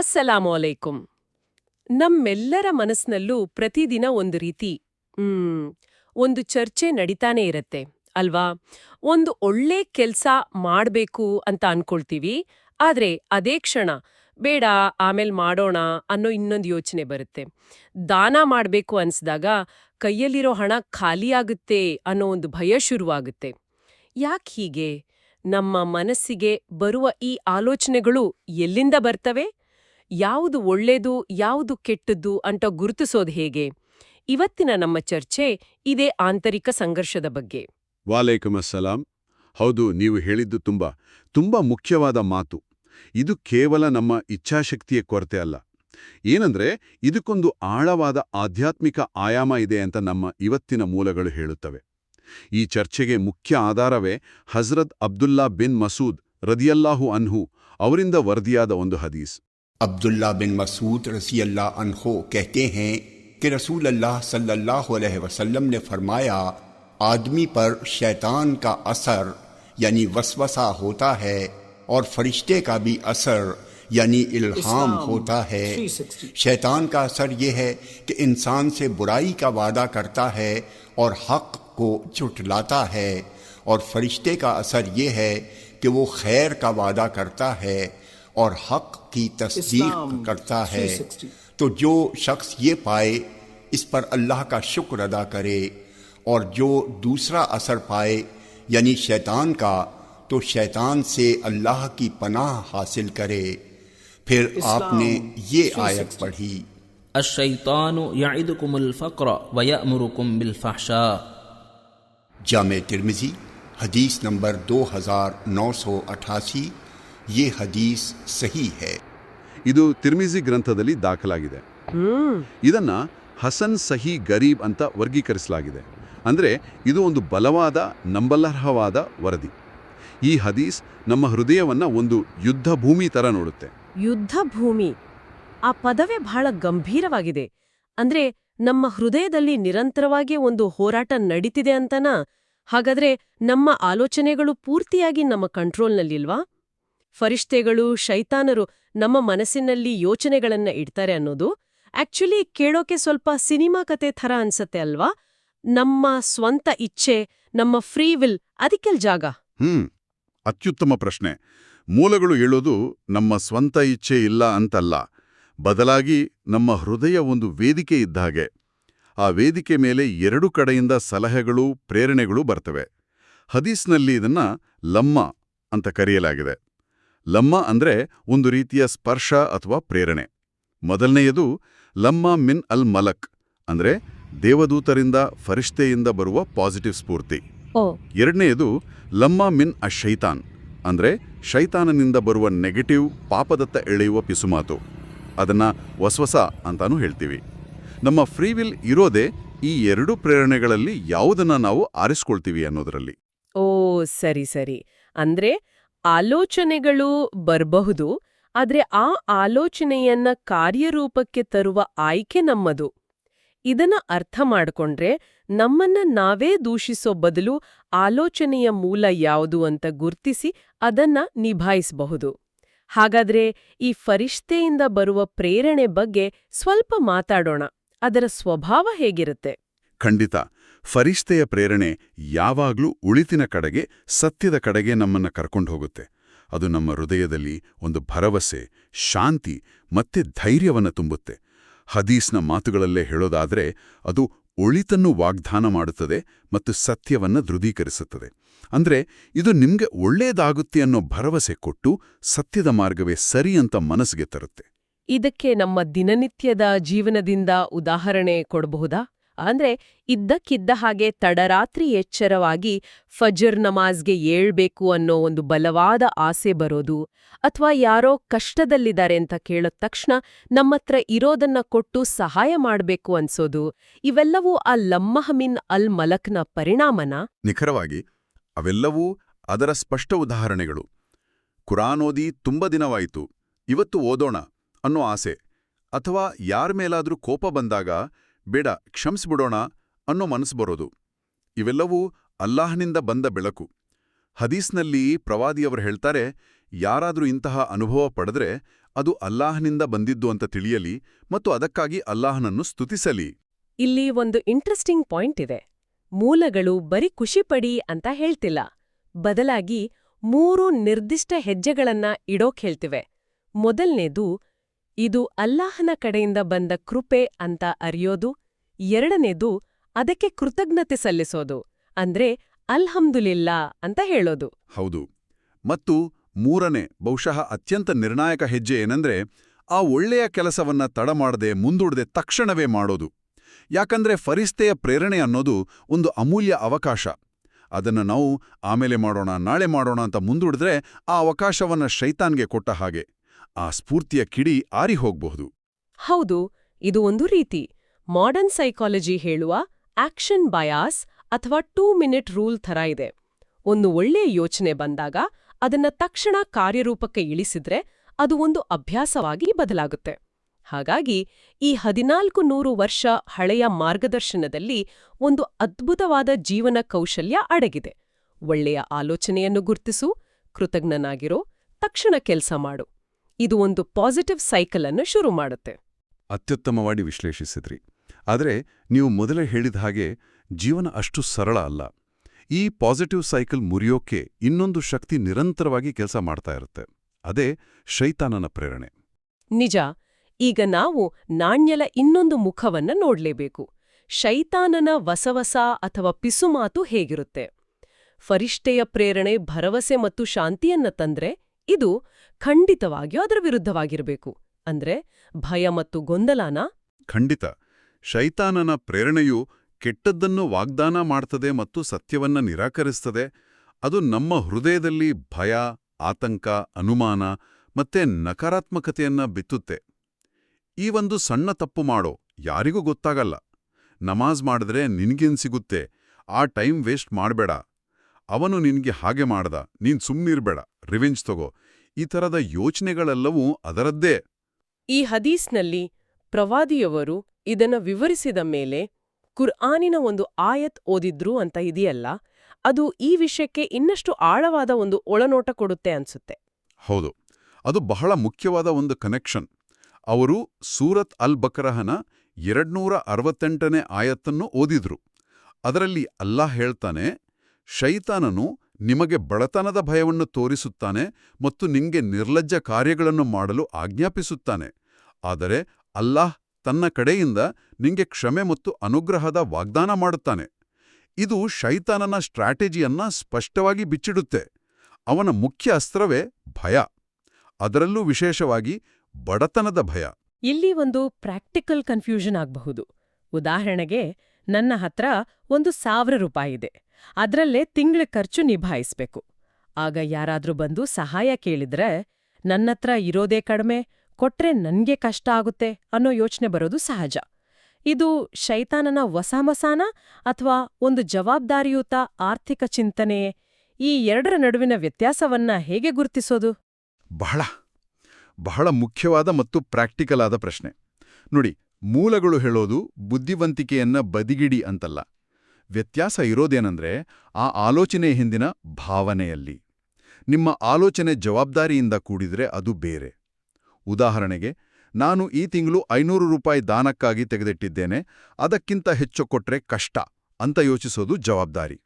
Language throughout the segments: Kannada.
ಅಸ್ಸಲಾಮು ಅಲೈಕುಂ ನಮ್ಮೆಲ್ಲರ ಮನಸ್ನಲ್ಲೂ ಪ್ರತಿದಿನ ಒಂದು ರೀತಿ ಒಂದು ಚರ್ಚೆ ನಡೀತಾನೆ ಇರತ್ತೆ, ಅಲ್ವಾ? ಒಂದು ಒಳ್ಳೆ ಕೆಲ್ಸ ಮಾಡ್ಬೇಕು ಅಂತ ಅನ್ಕೊಳ್ತೀವಿ, ಆದ್ರೆ ಅದೇ ಕ್ಷಣ ಬೇಡ, ಆಮೇಲೆ ಮಾಡೋಣ ಅನ್ನೋ ಇನ್ನೊಂದು ಯೋಚನೆ ಬರುತ್ತೆ. ದಾನ ಮಾಡಬೇಕು ಅನ್ಸಿದಾಗ ಕೈಯಲ್ಲಿರೋ ಹಣ ಖಾಲಿಯಾಗುತ್ತೆ ಅನ್ನೋ ಒಂದು ಭಯ ಶುರುವಾಗುತ್ತೆ. ಯಾಕೆ ಹೀಗೆ? ನಮ್ಮ ಮನಸ್ಸಿಗೆ ಬರುವ ಈ ಆಲೋಚನೆಗಳು ಎಲ್ಲಿಂದ ಬರ್ತವೆ? ಯಾವುದು ಒಳ್ಳೇದು, ಯಾವುದು ಕೆಟ್ಟದ್ದು ಅಂತ ಗುರುತಿಸೋದು ಹೇಗೆ? ಇವತ್ತಿನ ನಮ್ಮ ಚರ್ಚೆ ಇದೇ ಆಂತರಿಕ ಸಂಘರ್ಷದ ಬಗ್ಗೆ. ವಾಲೇಕುಮ್ ಅಸ್ಸಲಾಂ ಹೌದು, ನೀವು ಹೇಳಿದ್ದು ತುಂಬ ತುಂಬ ಮುಖ್ಯವಾದ ಮಾತು. ಇದು ಕೇವಲ ನಮ್ಮ ಇಚ್ಛಾಶಕ್ತಿಯ ಕೊರತೆ ಅಲ್ಲ. ಏನಂದ್ರೆ, ಇದಕ್ಕೊಂದು ಆಳವಾದ ಆಧ್ಯಾತ್ಮಿಕ ಆಯಾಮ ಇದೆ ಅಂತ ನಮ್ಮ ಇವತ್ತಿನ ಮೂಲಗಳು ಹೇಳುತ್ತವೆ. ಈ ಚರ್ಚೆಗೆ ಮುಖ್ಯ ಆಧಾರವೇ ಹಜ್ರತ್ ಅಬ್ದುಲ್ಲಾ ಬಿನ್ ಮಸೂದ್ ರದಿಯಲ್ಲಾಹು ಅನ್ಹು ಅವರಿಂದ ವರದಿಯಾದ ಒಂದು ಹದೀಸ್. عبداللہ بن مسعود رضی اللہ عنہ کہتے ہیں کہ رسول اللہ صلی اللہ علیہ وسلم نے فرمایا آدمی پر شیطان کا اثر یعنی وسوسہ ہوتا ہے اور فرشتے کا بھی اثر یعنی الہام ہوتا ہے۔ شیطان کا اثر یہ ہے کہ انسان سے برائی کا وعدہ کرتا ہے اور حق کو چٹلاتا ہے اور فرشتے کا اثر یہ ہے کہ وہ خیر کا وعدہ کرتا ہے اور حق کی تصدیق کرتا ہے۔ تو جو شخص یہ پائے اس پر اللہ کا شکر ادا کرے۔ اور جو دوسرا اثر پائے یعنی شیطان کا تو شیطان سے اللہ کی پناہ حاصل کرے۔ پھر آپ نے یہ آیت پڑھی۔ الشیطان یعدکم الفقر ویأمرکم بالفحشاء۔ جامع ترمزی حدیث نمبر دو ہزار نو سو اٹھاسی۔ ಈ ಹದೀಸ್ ಸಹಿ ಹೇ ಇದು ತಿರ್ಮಿಜಿ ಗ್ರಂಥದಲ್ಲಿ ದಾಖಲಾಗಿದೆ. ಇದನ್ನ ಹಸನ್ ಸಹಿ ಗರೀಬ್ ಅಂತ ವರ್ಗೀಕರಿಸಲಾಗಿದೆ. ಅಂದರೆ ಇದು ಒಂದು ಬಲವಾದ ನಂಬಲರ್ಹವಾದ ವರದಿ. ಈ ಹದೀಸ್ ನಮ್ಮ ಹೃದಯವನ್ನು ಒಂದು ಯುದ್ಧ ಭೂಮಿ ಥರ ನೋಡುತ್ತೆ. ಯುದ್ಧ ಭೂಮಿ. ಆ ಪದವೇ ಬಹಳ ಗಂಭೀರವಾಗಿದೆ. ಅಂದ್ರೆ ನಮ್ಮ ಹೃದಯದಲ್ಲಿ ನಿರಂತರವಾಗಿ ಒಂದು ಹೋರಾಟ ನಡೀತಿದೆ ಅಂತನಾ? ಹಾಗಾದ್ರೆ ನಮ್ಮ ಆಲೋಚನೆಗಳು ಪೂರ್ತಿಯಾಗಿ ನಮ್ಮ ಕಂಟ್ರೋಲ್ನಲ್ಲಿಲ್ವಾ ಫರಿಷ್ತೆಗಳು ಶೈತಾನರು ನಮ್ಮ ಮನಸ್ಸಿನಲ್ಲಿ ಯೋಚನೆಗಳನ್ನ ಇಡ್ತಾರೆ ಅನ್ನೋದು ಆಕ್ಚುಲಿ ಕೇಳೋಕೆ ಸ್ವಲ್ಪ ಸಿನಿಮಾ ಕತೆ ಥರ ಅನ್ಸತ್ತೆ ಅಲ್ವಾ? ನಮ್ಮ ಸ್ವಂತ ಇಚ್ಛೆ, ನಮ್ಮ ಫ್ರೀ ವಿಲ್ ಅದಕ್ಕೆಲ್ ಜಾಗ. ಹ್ಮ್, ಅತ್ಯುತ್ತಮ ಪ್ರಶ್ನೆ. ಮೂಲಗಳು ಹೇಳೋದು ನಮ್ಮ ಸ್ವಂತ ಇಚ್ಛೆ ಇಲ್ಲ ಅಂತಲ್ಲ. ಬದಲಾಗಿ ನಮ್ಮ ಹೃದಯ ಒಂದು ವೇದಿಕೆ ಇದ್ದಾಗೆ ಆ ವೇದಿಕೆ ಮೇಲೆ ಎರಡು ಕಡೆಯಿಂದ ಸಲಹೆಗಳು, ಪ್ರೇರಣೆಗಳು ಬರ್ತವೆ. ಹದೀಸ್ನಲ್ಲಿ ಇದನ್ನ ಲಮ್ಮ ಅಂತ ಕರೆಯಲಾಗಿದೆ. ಲಮ್ಮ ಅಂದ್ರೆ ಒಂದು ರೀತಿಯ ಸ್ಪರ್ಶ ಅಥವಾ ಪ್ರೇರಣೆ. ಮೊದಲನೆಯದು ಲಮ್ಮ ಮಿನ್ ಅಲ್ ಮಲಕ್ ಅಂದ್ರೆ ದೇವದೂತರಿಂದ ಫರಿಷ್ತೆಯಿಂದ ಬರುವ ಪಾಸಿಟಿವ್ ಸ್ಫೂರ್ತಿ. ಎರಡನೆಯದು ಲಮ್ಮ ಮಿನ್ ಅ ಶೈತಾನ್ ಅಂದ್ರೆ ಶೈತಾನನಿಂದ ಬರುವ ನೆಗೆಟಿವ್ ಪಾಪದತ್ತ ಎಳೆಯುವ ಪಿಸುಮಾತು. ಅದನ್ನ ವಸ್ವಸ ಅಂತಾನೂ ಹೇಳ್ತೀವಿ. ನಮ್ಮ ಫ್ರೀ ವಿಲ್ ಇರೋದೇ ಈ ಎರಡು ಪ್ರೇರಣೆಗಳಲ್ಲಿ ಯಾವುದನ್ನ ನಾವು ಆರಿಸ್ಕೊಳ್ತೀವಿ ಅನ್ನೋದರಲ್ಲಿ. ಓ ಸರಿ ಸರಿ. ಅಂದ್ರೆ ಆಲೋಚನೆಗಳು ಬರಬಹುದು, ಆದ್ರೆ ಆ ಆಲೋಚನೆಯನ್ನ ಕಾರ್ಯರೂಪಕ್ಕೆ ತರುವ ಆಯ್ಕೆ ನಮ್ಮದು. ಇದನ್ನ ಅರ್ಥ ಮಾಡ್ಕೊಂಡ್ರೆ ನಮ್ಮನ್ನ ನಾವೇ ದೂಷಿಸೋ ಬದಲು ಆಲೋಚನೆಯ ಮೂಲ ಯಾವುದು ಅಂತ ಗುರ್ತಿಸಿ ಅದನ್ನ ನಿಭಾಯಿಸಬಹುದು. ಹಾಗಾದ್ರೆ ಈ ಫರಿಷ್ತೆಯಿಂದ ಬರುವ ಪ್ರೇರಣೆ ಬಗ್ಗೆ ಸ್ವಲ್ಪ ಮಾತಾಡೋಣ, ಅದರ ಸ್ವಭಾವ ಹೇಗಿರುತ್ತೆ? ಖಂಡಿತ. ಫರಿಷ್ತೆಯ ಪ್ರೇರಣೆ ಯಾವಾಗ್ಲೂ ಉಳಿತಿನ ಕಡೆಗೆ, ಸತ್ಯದ ಕಡೆಗೆ ನಮ್ಮನ್ನ ಕರ್ಕೊಂಡು ಹೋಗುತ್ತೆ. ಅದು ನಮ್ಮ ಹೃದಯದಲ್ಲಿ ಒಂದು ಭರವಸೆ, ಶಾಂತಿ ಮತ್ತೆ ಧೈರ್ಯವನ್ನು ತುಂಬುತ್ತೆ. ಹದೀಸ್ನ ಮಾತುಗಳಲ್ಲೇ ಹೇಳೋದಾದರೆ, ಅದು ಒಳಿತನ್ನು ವಾಗ್ದಾನ ಮಾಡುತ್ತದೆ ಮತ್ತು ಸತ್ಯವನ್ನು ದೃಢೀಕರಿಸುತ್ತದೆ. ಅಂದ್ರೆ, ಇದು ನಿಮಗೆ ಒಳ್ಳೆಯದಾಗುತ್ತೆ ಅನ್ನೋ ಭರವಸೆ ಕೊಟ್ಟು ಸತ್ಯದ ಮಾರ್ಗವೇ ಸರಿ ಅಂತ ಮನಸ್ಸಿಗೆ ತರುತ್ತೆ. ಇದಕ್ಕೆ ನಮ್ಮ ದಿನನಿತ್ಯದ ಜೀವನದಿಂದ ಉದಾಹರಣೆ ಕೊಡಬಹುದಾ? ಅಂದ್ರೆ ಇದ್ದಕ್ಕಿದ್ದ ಹಾಗೆ ತಡರಾತ್ರಿ ಎಚ್ಚರವಾಗಿ ಫಜರ್ ನಮಾಜ್ಗೆ ಏಳ್ಬೇಕು ಅನ್ನೋ ಒಂದು ಬಲವಾದ ಆಸೆ ಬರೋದು, ಅಥವಾ ಯಾರೋ ಕಷ್ಟದಲ್ಲಿದ್ದಾರೆ ಅಂತ ಕೇಳೋ ತಕ್ಷಣ ನಮ್ಮತ್ರ ಇರೋದನ್ನ ಕೊಟ್ಟು ಸಹಾಯ ಮಾಡ್ಬೇಕು ಅನ್ಸೋದು, ಇವೆಲ್ಲವೂ ಆ ಲಮ್ಮಹಮಿನ್ ಅಲ್ ಮಲಕ್ನ ಪರಿಣಾಮನ? ನಿಖರವಾಗಿ, ಅವೆಲ್ಲವೂ ಅದರ ಸ್ಪಷ್ಟ ಉದಾಹರಣೆಗಳು. ಕುರಾನ್ ಓದಿ ತುಂಬ ದಿನವಾಯಿತು, ಇವತ್ತು ಓದೋಣ ಅನ್ನೋ ಆಸೆ, ಅಥವಾ ಯಾರ ಮೇಲಾದರೂ ಕೋಪ ಬಂದಾಗ ಬೇಡ, ಕ್ಷಮಿಸಿಬಿಡೋಣ ಅನ್ನೋ ಮನಸ್ಸು ಬರೋದು. ಇವೆಲ್ಲವೂ ಅಲ್ಲಾಹನಿಂದ ಬಂದ ಬೆಳಕು. ಹದೀಸ್ನಲ್ಲಿ ಪ್ರವಾದಿಯವರು ಹೇಳ್ತಾರೆ, ಯಾರಾದರೂ ಇಂತಹ ಅನುಭವ ಪಡೆದ್ರೆ ಅದು ಅಲ್ಲಾಹನಿಂದ ಬಂದಿದ್ದು ಅಂತ ತಿಳಿಯಲಿ ಮತ್ತು ಅದಕ್ಕಾಗಿ ಅಲ್ಲಾಹನನ್ನು ಸ್ತುತಿಸಲಿ. ಇಲ್ಲಿ ಒಂದು ಇಂಟ್ರೆಸ್ಟಿಂಗ್ ಪಾಯಿಂಟ್ ಇದೆ. ಮೂಲಗಳು ಬರೀ ಖುಷಿಪಡಿ ಅಂತ ಹೇಳ್ತಿಲ್ಲ. ಬದಲಾಗಿ ಮೂರು ನಿರ್ದಿಷ್ಟ ಹೆಜ್ಜೆಗಳನ್ನ ಇಡೋಕ್ ಹೇಳ್ತಿವೆ. ಮೊದಲ್ನೇದು ಇದು ಅಲ್ಲಾಹನ ಕಡೆಯಿಂದ ಬಂದ ಕೃಪೆ ಅಂತ ಅರಿಯೋದು, ಎರಡನೇದು ಅದಕ್ಕೆ ಕೃತಜ್ಞತೆ ಸಲ್ಲಿಸೋದು, ಅಂದ್ರೆ ಅಲ್ಹಮ್ದುಲಿಲ್ಲಾ ಅಂತ ಹೇಳೋದು. ಹೌದು. ಮತ್ತು ಮೂರನೇ, ಬಹುಶಃ ಅತ್ಯಂತ ನಿರ್ಣಾಯಕ ಹೆಜ್ಜೆ ಏನಂದ್ರೆ, ಆ ಒಳ್ಳೆಯ ಕೆಲಸವನ್ನ ತಡ ಮಾಡದೆ ಮುಂದೂಡದೆ ತಕ್ಷಣವೇ ಮಾಡೋದು. ಯಾಕಂದ್ರೆ ಫರಿಸ್ತೆಯ ಪ್ರೇರಣೆ ಅನ್ನೋದು ಒಂದು ಅಮೂಲ್ಯ ಅವಕಾಶ. ಅದನ್ನು ನಾವು ಆಮೇಲೆ ಮಾಡೋಣ, ನಾಳೆ ಮಾಡೋಣ ಅಂತ ಮುಂದೂಡಿದ್ರೆ ಆ ಅವಕಾಶವನ್ನ ಶೈತಾನ್ಗೆ ಕೊಟ್ಟ ಹಾಗೆ. ಆ ಸ್ಫೂರ್ತಿಯ ಕಿಡಿ ಆರಿ ಹೋಗಬಹುದು. ಹೌದು, ಇದು ಒಂದು ರೀತಿ. ಮಾಡರ್ನ್ ಸೈಕಾಲಜಿ ಹೇಳುವ ಆಕ್ಷನ್ ಬಯಾಸ್ ಅಥವಾ ಟೂ ಮಿನಿಟ್ ರೂಲ್ ಥರ ಇದೆ. ಒಂದು ಒಳ್ಳೆಯ ಯೋಚನೆ ಬಂದಾಗ ಅದನ್ನ ತಕ್ಷಣ ಕಾರ್ಯರೂಪಕ್ಕೆ ಇಳಿಸಿದ್ರೆ ಅದು ಒಂದು ಅಭ್ಯಾಸವಾಗಿ ಬದಲಾಗುತ್ತೆ. ಹಾಗಾಗಿ ಈ ಹದಿನಾಲ್ಕು ನೂರು ವರ್ಷ ಹಳೆಯ ಮಾರ್ಗದರ್ಶನದಲ್ಲಿ ಒಂದು ಅದ್ಭುತವಾದ ಜೀವನ ಕೌಶಲ್ಯ ಅಡಗಿದೆ. ಒಳ್ಳೆಯ ಆಲೋಚನೆಯನ್ನು ಗುರ್ತಿಸು, ಕೃತಜ್ಞನಾಗಿರೋ, ತಕ್ಷಣ ಕೆಲಸ ಮಾಡು. ಇದು ಒಂದು ಪಾಸಿಟಿವ್ ಸೈಕಲ್ ಅನ್ನು ಶುರು ಮಾಡುತ್ತೆ. ಅತ್ಯುತ್ತಮವಾಗಿ ವಿಶ್ಲೇಷಿಸಿದ್ರಿ. ಆದರೆ ನೀವು ಮೊದಲೇ ಹೇಳಿದ ಹಾಗೆ ಜೀವನ ಅಷ್ಟು ಸರಳ ಅಲ್ಲ. ಈ ಪಾಸಿಟಿವ್ ಸೈಕಲ್ ಮುರಿಯೋಕೆ ಇನ್ನೊಂದು ಶಕ್ತಿ ನಿರಂತರವಾಗಿ ಕೆಲಸ ಮಾಡ್ತಾ ಇರುತ್ತೆ. ಅದೇ ಶೈತಾನನ ಪ್ರೇರಣೆ. ನಿಜ ಈಗ ನಾವು ನಾಣ್ಯಲ ಇನ್ನೊಂದು ಮುಖವನ್ನ ನೋಡ್ಲೇಬೇಕು. ಶೈತಾನನ ವಸವಸ ಅಥವಾ ಪಿಸುಮಾತು ಹೇಗಿರುತ್ತೆ? ಫರಿಷ್ಠೆಯ ಪ್ರೇರಣೆ ಭರವಸೆ ಮತ್ತು ಶಾಂತಿಯನ್ನ ತಂದ್ರೆ ಇದು ಖಂಡಿತವಾಗಿಯೂ ಅದರ ವಿರುದ್ಧವಾಗಿರಬೇಕು. ಅಂದ್ರೆ ಭಯ ಮತ್ತು ಗೊಂದಲಾನ? ಖಂಡಿತ. ಶೈತಾನನ ಪ್ರೇರಣೆಯು ಕೆಟ್ಟದ್ದನ್ನು ವಾಗ್ದಾನ ಮಾಡ್ತದೆ ಮತ್ತು ಸತ್ಯವನ್ನ ನಿರಾಕರಿಸ್ತದೆ. ಅದು ನಮ್ಮ ಹೃದಯದಲ್ಲಿ ಭಯ, ಆತಂಕ, ಅನುಮಾನ ಮತ್ತೆ ನಕಾರಾತ್ಮಕತೆಯನ್ನ ಬಿತ್ತುತ್ತೆ. ಈ ಒಂದು ಸಣ್ಣ ತಪ್ಪು ಮಾಡೋ ಯಾರಿಗೂ ಗೊತ್ತಾಗಲ್ಲ. ನಮಾಜ್ ಮಾಡಿದ್ರೆ ನಿನ್ಗೇನ್ ಸಿಗುತ್ತೆ? ಆ ಟೈಮ್ ವೇಸ್ಟ್ ಮಾಡಬೇಡ. ಅವನು ನಿನ್ಗೆ ಹಾಗೆ ಮಾಡ್ದ. ನೀನ್ ಸುಮ್ಮನಿರ್ಬೇಡ ರಿವೆಂಜ್ ತಗೋ. ಈ ಥರದ ಯೋಚನೆಗಳೆಲ್ಲವೂ ಅದರದ್ದೇ. ಈ ಹದೀಸ್ನಲ್ಲಿ ಪ್ರವಾದಿಯವರು ಇದನ್ನ ವಿವರಿಸಿದ ಮೇಲೆ ಕುರ್ಆನಿನ ಒಂದು ಆಯತ್ ಓದಿದ್ರು ಅಂತ ಇದೆಯಲ್ಲ ಅದು ಈ ವಿಷಯಕ್ಕೆ ಇನ್ನಷ್ಟು ಆಳವಾದ ಒಂದು ಒಳನೋಟ ಕೊಡುತ್ತೆ ಅನ್ಸುತ್ತೆ. ಹೌದು ಅದು ಬಹಳ ಮುಖ್ಯವಾದ ಒಂದು ಕನೆಕ್ಷನ್. ಅವರು ಸೂರತ್ ಅಲ್ ಬಕ್ರಹನ ಎರಡ್ನೂರ ಅರವತ್ತೆಂಟನೇ ಆಯತ್ತನ್ನು ಓದಿದ್ರು. ಅದರಲ್ಲಿ ಅಲ್ಲಾ ಹೇಳ್ತಾನೆ ಶೈತಾನನು ನಿಮಗೆ ಬಡತನದ ಭಯವನ್ನು ತೋರಿಸುತ್ತಾನೆ ಮತ್ತು ನಿಂಗೆ ನಿರ್ಲಜ್ಜ ಕಾರ್ಯಗಳನ್ನು ಮಾಡಲು ಆಜ್ಞಾಪಿಸುತ್ತಾನೆ. ಆದರೆ ಅಲ್ಲಾಹ್ ತನ್ನ ಕಡೆಯಿಂದ ನಿಂಗೆ ಕ್ಷಮೆ ಮತ್ತು ಅನುಗ್ರಹದ ವಾಗ್ದಾನ ಮಾಡುತ್ತಾನೆ. ಇದು ಶೈತಾನನ ಸ್ಟ್ರಾಟಜಿಯನ್ನ ಸ್ಪಷ್ಟವಾಗಿ ಬಿಚ್ಚಿಡುತ್ತೆ. ಅವನ ಮುಖ್ಯ ಅಸ್ತ್ರವೇ ಭಯ. ಅದರಲ್ಲೂ ವಿಶೇಷವಾಗಿ ಬಡತನದ ಭಯ. ಇಲ್ಲಿ ಒಂದು ಪ್ರಾಕ್ಟಿಕಲ್ ಕನ್ಫ್ಯೂಷನ್ ಆಗಬಹುದು. ಉದಾಹರಣೆಗೆ ನನ್ನ ಹತ್ರ ಒಂದು ಸಾವಿರ ರೂಪಾಯಿ ಇದೆ. ಅದ್ರಲ್ಲೇ ತಿಂಗಳ ಖರ್ಚು ನಿಭಾಯಿಸ್ಬೇಕು. ಆಗ ಯಾರಾದ್ರೂ ಬಂದು ಸಹಾಯ ಕೇಳಿದ್ರೆ ನನ್ನತ್ರ ಇರೋದೇ ಕಡಿಮೆ, ಕೊಟ್ರೆ ನನ್ಗೆ ಕಷ್ಟ ಆಗುತ್ತೆ ಅನ್ನೋ ಯೋಚನೆ ಬರೋದು ಸಹಜ. ಇದು ಶೈತಾನನ ವಸಾಮಸಾನ ಅಥವಾ ಒಂದು ಜವಾಬ್ದಾರಿಯುತ ಆರ್ಥಿಕ ಚಿಂತನೆ? ಈ ಎರಡರ ನಡುವಿನ ವ್ಯತ್ಯಾಸವನ್ನ ಹೇಗೆ ಗುರುತಿಸೋದು? ಬಹಳ ಬಹಳ ಮುಖ್ಯವಾದ ಮತ್ತು ಪ್ರಾಕ್ಟಿಕಲ್ ಆದ ಪ್ರಶ್ನೆ. ನೋಡಿ ಮೂಲಗಳು ಹೇಳೋದು ಬುದ್ಧಿವಂತಿಕೆಯನ್ನ ಬದಿಗಿಡಿ ಅಂತಲ್ಲ. ವ್ಯತ್ಯಾಸ ಇರೋದೇನೆಂದ್ರೆ ಆ ಆಲೋಚನೆ ಹಿಂದಿನ ಭಾವನೆಯಲ್ಲಿ. ನಿಮ್ಮ ಆಲೋಚನೆ ಜವಾಬ್ದಾರಿಯಿಂದ ಕೂಡಿದ್ರೆ ಅದು ಬೇರೆ. ಉದಾಹರಣೆಗೆ, ನಾನು ಈ ತಿಂಗಳು ಐನೂರು ರೂಪಾಯಿ ದಾನಕ್ಕಾಗಿ ತೆಗೆದಿಟ್ಟಿದ್ದೇನೆ, ಅದಕ್ಕಿಂತ ಹೆಚ್ಚು ಕೊಟ್ರೆ ಕಷ್ಟ ಅಂತ ಯೋಚಿಸೋದು ಜವಾಬ್ದಾರಿ.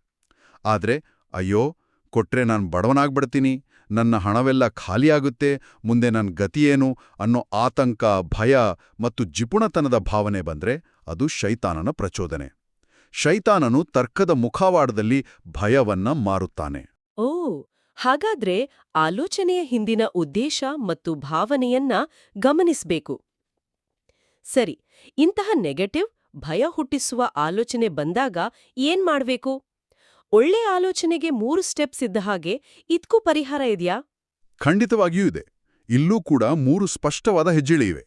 ಆದ್ರೆ, ಅಯ್ಯೋ ಕೊಟ್ರೆ ನಾನು ಬಡವನಾಗ್ಬಿಡ್ತೀನಿ, ನನ್ನ ಹಣವೆಲ್ಲ ಖಾಲಿಯಾಗುತ್ತೆ, ಮುಂದೆ ನನ್ನ ಗತಿಯೇನು ಅನ್ನೋ ಆತಂಕ, ಭಯ ಮತ್ತು ಜಿಪುಣತನದ ಭಾವನೆ ಬಂದ್ರೆ ಅದು ಶೈತಾನನ ಪ್ರಚೋದನೆ. ಶೈತಾನನು ತರ್ಕದ ಮುಖವಾಡದಲ್ಲಿ ಭಯವನ್ನ ಮಾರುತ್ತಾನೆ. ಓ, ಹಾಗಾದ್ರೆ ಆಲೋಚನೆಯ ಹಿಂದಿನ ಉದ್ದೇಶ ಮತ್ತು ಭಾವನೆಯನ್ನ ಗಮನಿಸಬೇಕು. ಸರಿ, ಇಂತಹ ನೆಗೆಟಿವ್, ಭಯ ಹುಟ್ಟಿಸುವ ಆಲೋಚನೆ ಬಂದಾಗ ಏನ್ ಮಾಡ್ಬೇಕು? ಒಳ್ಳೆ ಆಲೋಚನೆಗೆ ಮೂರು ಸ್ಟೆಪ್ಸ್ ಇದ್ದ ಹಾಗೆ ಇದಕ್ಕೂ ಪರಿಹಾರ ಇದೆಯಾ? ಖಂಡಿತವಾಗಿಯೂ ಇದೆ. ಇಲ್ಲೂ ಕೂಡ ಮೂರು ಸ್ಪಷ್ಟವಾದ ಹೆಜ್ಜೆಗಳಿವೆ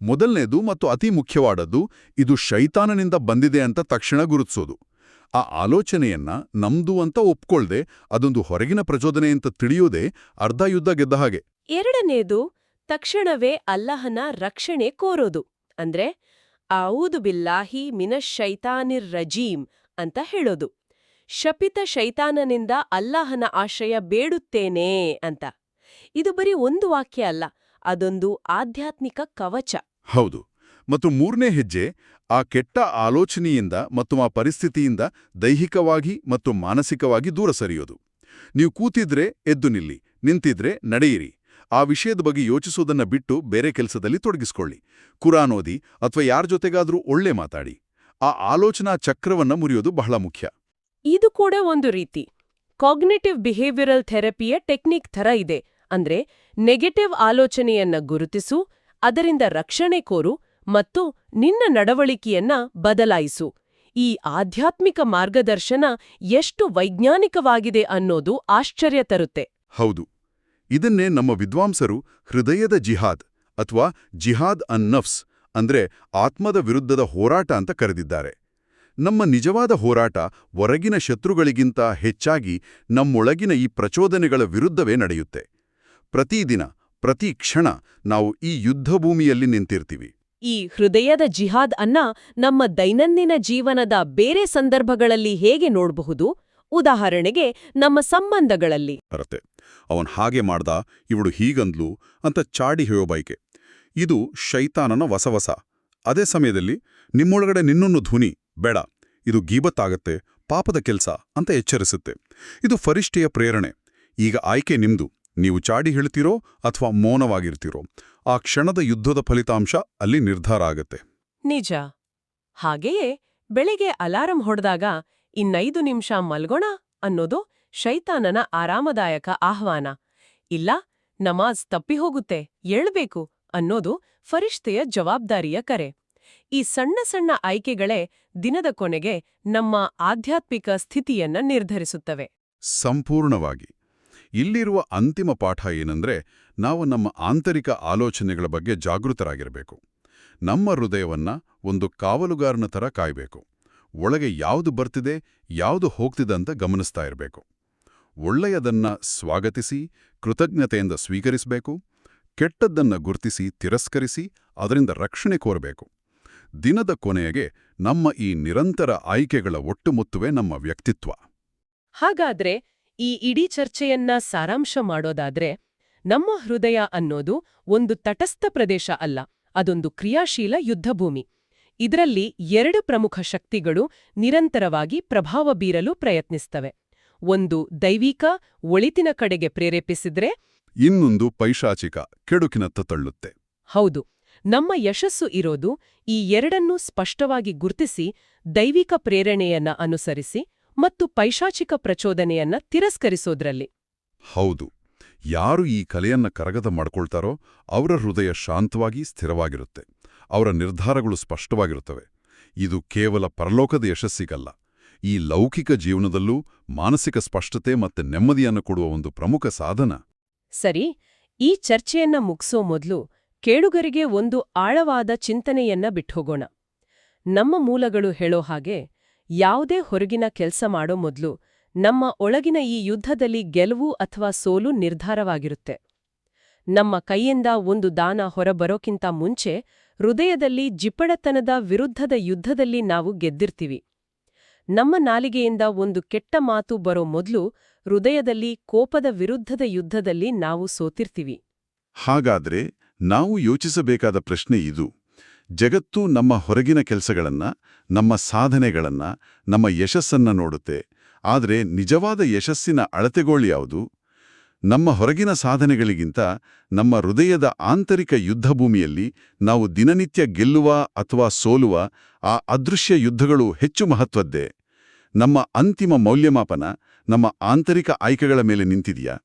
ಮೊದಲನೇದು ಮತ್ತು ಅತಿ ಮುಖ್ಯವಾದದ್ದು ಇದು ಶೈತಾನನಿಂದ ಬಂದಿದೆ ಅಂತ ತಕ್ಷಣ ಗುರುತಿಸೋದು. ಆ ಆಲೋಚನೆಯನ್ನ ನಮ್ದು ಅಂತ ಒಪ್ಕೊಳ್ದೆ ಅದೊಂದು ಹೊರಗಿನ ಪ್ರಚೋದನೆ ಅಂತ ತಿಳಿಯೋದೇ ಅರ್ಧ ಯುದ್ಧ ಗೆದ್ದ ಹಾಗೆ. ಎರಡನೇದು ತಕ್ಷಣವೇ ಅಲ್ಲಹನ ರಕ್ಷಣೆ ಕೋರೋದು. ಅಂದ್ರೆ ಆವುದು ಬಿಲ್ಲಾಹಿ ಮಿನಶೈತಾನಿರ್ ರಜೀಂ ಅಂತ ಹೇಳೋದು. ಶಪಿತ ಶೈತಾನನಿಂದ ಅಲ್ಲಾಹನ ಆಶ್ರಯ ಬೇಡುತ್ತೇನೆ ಅಂತ. ಇದು ಬರೀ ಒಂದು ವಾಕ್ಯ ಅಲ್ಲ, ಅದೊಂದು ಆಧ್ಯಾತ್ಮಿಕ ಕವಚ. ಹೌದು, ಮತ್ತು ಮೂರನೇ ಹೆಜ್ಜೆ ಆ ಕೆಟ್ಟ ಆಲೋಚನೆಯಿಂದ ಮತ್ತು ಆ ಪರಿಸ್ಥಿತಿಯಿಂದ ದೈಹಿಕವಾಗಿ ಮತ್ತು ಮಾನಸಿಕವಾಗಿ ದೂರ ಸರಿಯೋದು. ನೀವು ಕೂತಿದ್ರೆ ಎದ್ದು ನಿಲ್ಲಿ, ನಿಂತಿದ್ರೆ ನಡೆಯಿರಿ. ಆ ವಿಷಯದ ಬಗ್ಗೆ ಯೋಚಿಸೋದನ್ನ ಬಿಟ್ಟು ಬೇರೆ ಕೆಲಸದಲ್ಲಿ ತೊಡಗಿಸ್ಕೊಳ್ಳಿ. ಕುರಾನ್ ಓದಿ ಅಥವಾ ಯಾರ ಜೊತೆಗಾದರೂ ಒಳ್ಳೆ ಮಾತಾಡಿ. ಆ ಆಲೋಚನಾ ಚಕ್ರವನ್ನ ಮುರಿಯೋದು ಬಹಳ ಮುಖ್ಯ. ಇದು ಕೂಡ ಒಂದು ರೀತಿ. ಕಾಗ್ನಿಟಿವ್ ಬಿಹೇವಿಯರಲ್ ಥೆರಪಿಯ ಟೆಕ್ನಿಕ್ ಥರ ಇದೆ. ಅಂದ್ರೆ ನೆಗೆಟಿವ್ ಆಲೋಚನೆಯನ್ನ ಗುರುತಿಸು, ಅದರಿಂದ ರಕ್ಷಣೆ ಕೋರು ಮತ್ತು ನಿನ್ನ ನಡವಳಿಕೆಯನ್ನ ಬದಲಾಯಿಸು. ಈ ಆಧ್ಯಾತ್ಮಿಕ ಮಾರ್ಗದರ್ಶನ ಎಷ್ಟು ವೈಜ್ಞಾನಿಕವಾಗಿದೆ ಅನ್ನೋದು ಆಶ್ಚರ್ಯ ತರುತ್ತೆ. ಹೌದು. ಇದನ್ನೇ ನಮ್ಮ ವಿದ್ವಾಂಸರು ಹೃದಯದ ಜಿಹಾದ್ ಅಥವಾ ಜಿಹಾದ್ ಅನ್ ನಫ್ಸ್ ಅಂದ್ರೆ ಆತ್ಮದ ವಿರುದ್ಧದ ಹೋರಾಟ ಅಂತ ಕರೆದಿದ್ದಾರೆ. ನಮ್ಮ ನಿಜವಾದ ಹೋರಾಟ ಹೊರಗಿನ ಶತ್ರುಗಳಿಗಿಂತ ಹೆಚ್ಚಾಗಿ ನಮ್ಮೊಳಗಿನ ಈ ಪ್ರಚೋದನೆಗಳ ವಿರುದ್ಧವೇ ನಡೆಯುತ್ತೆ. ಪ್ರತಿದಿನ ಪ್ರತಿ ಕ್ಷಣ ನಾವು ಈ ಯುದ್ಧಭೂಮಿಯಲ್ಲಿ ನಿಂತಿರ್ತೀವಿ. ಈ ಹೃದಯದ ಜಿಹಾದ್ ಅನ್ನ ನಮ್ಮ ದೈನಂದಿನ ಜೀವನದ ಬೇರೆ ಸಂದರ್ಭಗಳಲ್ಲಿ ಹೇಗೆ ನೋಡಬಹುದು? ಉದಾಹರಣೆಗೆ ನಮ್ಮ ಸಂಬಂಧಗಳಲ್ಲಿ. ಬರುತ್ತೆ ಅವನ್ ಹಾಗೆ ಮಾಡ್ದ ಇವಳು ಹೀಗಂದ್ಲು ಅಂತ ಚಾಡಿ ಹೇಳೋ ಬೈಕೆ. ಇದು ಶೈತಾನನ ವಸವಸ. ಅದೇ ಸಮಯದಲ್ಲಿ ನಿಮ್ಮೊಳಗಡೆ ನಿನ್ನೊಂದು ಧ್ವನಿ. ಬೇಡ, ಇದು ಗೀಬತ್ತಾಗತ್ತೆ, ಪಾಪದ ಕೆಲಸ ಅಂತ ಎಚ್ಚರಿಸುತ್ತೆ. ಇದು ಫರಿಷ್ಠೆಯ ಪ್ರೇರಣೆ. ಈಗ ಆಯ್ಕೆ ನಿಮ್ದು. ನೀವು ಚಾಡಿ ಹೇಳ್ತೀರೋ ಅಥವಾ ಮೌನವಾಗಿರ್ತೀರೋ, ಆ ಕ್ಷಣದ ಯುದ್ಧದ ಫಲಿತಾಂಶ ಅಲ್ಲಿ ನಿರ್ಧಾರ ಆಗತ್ತೆ. ನಿಜ. ಹಾಗೆಯೇ ಬೆಳಿಗ್ಗೆ ಅಲಾರಂ ಹೊಡೆದಾಗ ಇನ್ನೈದು ನಿಮಿಷ ಮಲ್ಗೋಣ ಅನ್ನೋದು ಶೈತಾನನ ಆರಾಮದಾಯಕ ಆಹ್ವಾನ. ಇಲ್ಲ, ನಮಾಜ್ ತಪ್ಪಿಹೋಗುತ್ತೆ ಏಳ್ಬೇಕು ಅನ್ನೋದು ಫರಿಷ್ತೆಯ ಜವಾಬ್ದಾರಿಯ ಕರೆ. ಈ ಸಣ್ಣ ಸಣ್ಣ ಆಯ್ಕೆಗಳೇ ದಿನದ ಕೊನೆಗೆ ನಮ್ಮ ಆಧ್ಯಾತ್ಮಿಕ ಸ್ಥಿತಿಯನ್ನ ನಿರ್ಧರಿಸುತ್ತವೆ. ಸಂಪೂರ್ಣವಾಗಿ. ಇಲ್ಲಿರುವ ಅಂತಿಮ ಪಾಠ ಏನಂದ್ರೆ ನಾವು ನಮ್ಮ ಆಂತರಿಕ ಆಲೋಚನೆಗಳ ಬಗ್ಗೆ ಜಾಗೃತರಾಗಿರಬೇಕು. ನಮ್ಮ ಹೃದಯವನ್ನ ಒಂದು ಕಾವಲುಗಾರನ ಥರ ಕಾಯಬೇಕು. ಒಳಗೆ ಯಾವುದು ಬರ್ತಿದೆ, ಯಾವುದು ಹೋಗ್ತಿದೆ ಅಂತ ಗಮನಿಸ್ತಾ ಇರಬೇಕು. ಒಳ್ಳೆಯದನ್ನ ಸ್ವಾಗತಿಸಿ, ಕೃತಜ್ಞತೆಯಿಂದ ಸ್ವೀಕರಿಸಬೇಕು. ಕೆಟ್ಟದ್ದನ್ನು ಗುರುತಿಸಿ, ತಿರಸ್ಕರಿಸಿ, ಅದರಿಂದ ರಕ್ಷಣೆ ಕೋರಬೇಕು. ದಿನದ ಕೊನೆಗೆ ನಮ್ಮ ಈ ನಿರಂತರ ಆಯ್ಕೆಗಳ ಒಟ್ಟುಮುತ್ತುವೆ ನಮ್ಮ ವ್ಯಕ್ತಿತ್ವ. ಹಾಗಾದ್ರೆ ಈ ಇಡೀ ಚರ್ಚೆಯನ್ನ ಸಾರಾಂಶ ಮಾಡೋದಾದ್ರೆ ನಮ್ಮ ಹೃದಯ ಅನ್ನೋದು ಒಂದು ತಟಸ್ಥ ಪ್ರದೇಶ ಅಲ್ಲ ಅದೊಂದು ಕ್ರಿಯಾಶೀಲ ಯುದ್ಧಭೂಮಿ ಇದರಲ್ಲಿ ಎರಡು ಪ್ರಮುಖ ಶಕ್ತಿಗಳು ನಿರಂತರವಾಗಿ ಪ್ರಭಾವ ಬೀರಲು ಪ್ರಯತ್ನಿಸ್ತವೆ. ಒಂದು ದೈವಿಕ ಒಳಿತಿನ ಕಡೆಗೆ ಪ್ರೇರೇಪಿಸಿದ್ರೆ ಇನ್ನೊಂದು ಪೈಶಾಚಿಕ ಕೆಡುಕಿನತ್ತ ತಳ್ಳುತ್ತೆ. ಹೌದು. ನಮ್ಮ ಯಶಸ್ಸು ಇರೋದು ಈ ಎರಡನ್ನೂ ಸ್ಪಷ್ಟವಾಗಿ ಗುರ್ತಿಸಿ ದೈವಿಕ ಪ್ರೇರಣೆಯನ್ನ ಅನುಸರಿಸಿ ಮತ್ತು ಪೈಶಾಚಿಕ ಪ್ರಚೋದನೆಯನ್ನ ತಿರಸ್ಕರಿಸೋದ್ರಲ್ಲಿ. ಹೌದು. ಯಾರು ಈ ಕಲೆಯನ್ನ ಕರಗದ ಮಾಡ್ಕೊಳ್ತಾರೋ ಅವರ ಹೃದಯ ಶಾಂತವಾಗಿ ಸ್ಥಿರವಾಗಿರುತ್ತೆ. ಅವರ ನಿರ್ಧಾರಗಳು ಸ್ಪಷ್ಟವಾಗಿರುತ್ತವೆ. ಇದು ಕೇವಲ ಪರಲೋಕದ ಯಶಸ್ಸಿಗಲ್ಲ. ಈ ಲೌಕಿಕ ಜೀವನದಲ್ಲೂ ಮಾನಸಿಕ ಸ್ಪಷ್ಟತೆ ಮತ್ತೆ ನೆಮ್ಮದಿಯನ್ನು ಕೊಡುವ ಒಂದು ಪ್ರಮುಖ ಸಾಧನ. ಸರಿ ಈ ಚರ್ಚೆಯನ್ನ ಮುಗಿಸೋ ಮೊದ್ಲು ಕೇಳುಗರಿಗೆ ಒಂದು ಆಳವಾದ ಚಿಂತನೆಯನ್ನ ಬಿಟ್ಹೋಗೋಣ. ನಮ್ಮ ಮೂಲಗಳು ಹೇಳೋ ಹಾಗೆ ಯಾವುದೇ ಹೊರಗಿನ ಕೆಲಸ ಮಾಡೋ ಮೊದಲು ನಮ್ಮ ಒಳಗಿನ ಈ ಯುದ್ಧದಲ್ಲಿ ಗೆಲುವು ಅಥವಾ ಸೋಲು ನಿರ್ಧಾರವಾಗಿರುತ್ತೆ. ನಮ್ಮ ಕೈಯಿಂದ ಒಂದು ದಾನ ಹೊರಬರೋಕ್ಕಿಂತ ಮುಂಚೆ ಹೃದಯದಲ್ಲಿ ಜಿಪಡತನದ ವಿರುದ್ಧದ ಯುದ್ಧದಲ್ಲಿ ನಾವು ಗೆದ್ದಿರ್ತೀವಿ. ನಮ್ಮ ನಾಲಿಗೆಯಿಂದ ಒಂದು ಕೆಟ್ಟ ಮಾತು ಬರೋ ಮೊದಲು ಹೃದಯದಲ್ಲಿ ಕೋಪದ ವಿರುದ್ಧದ ಯುದ್ಧದಲ್ಲಿ ನಾವು ಸೋತಿರ್ತೀವಿ. ಹಾಗಾದ್ರೆ ನಾವು ಯೋಚಿಸಬೇಕಾದ ಪ್ರಶ್ನೆ ಇದು. ಜಗತ್ತು ನಮ್ಮ ಹೊರಗಿನ ಕೆಲಸಗಳನ್ನು, ನಮ್ಮ ಸಾಧನೆಗಳನ್ನು, ನಮ್ಮ ಯಶಸ್ಸನ್ನ ನೋಡುತ್ತೆ. ಆದರೆ ನಿಜವಾದ ಯಶಸ್ಸಿನ ಅಳತೆಗೋಳು ಯಾವುದು? ನಮ್ಮ ಹೊರಗಿನ ಸಾಧನೆಗಳಿಗಿಂತ ನಮ್ಮ ಹೃದಯದ ಆಂತರಿಕ ಯುದ್ಧಭೂಮಿಯಲ್ಲಿ ನಾವು ದಿನನಿತ್ಯ ಗೆಲ್ಲುವ ಅಥವಾ ಸೋಲುವ ಆ ಅದೃಶ್ಯ ಯುದ್ಧಗಳು ಹೆಚ್ಚು ಮಹತ್ವದ್ದೇ. ನಮ್ಮ ಅಂತಿಮ ಮೌಲ್ಯಮಾಪನ, ನಮ್ಮ ಆಂತರಿಕ ಆಯ್ಕೆಗಳ ಮೇಲೆ ನಿಂತಿದೆಯಾ?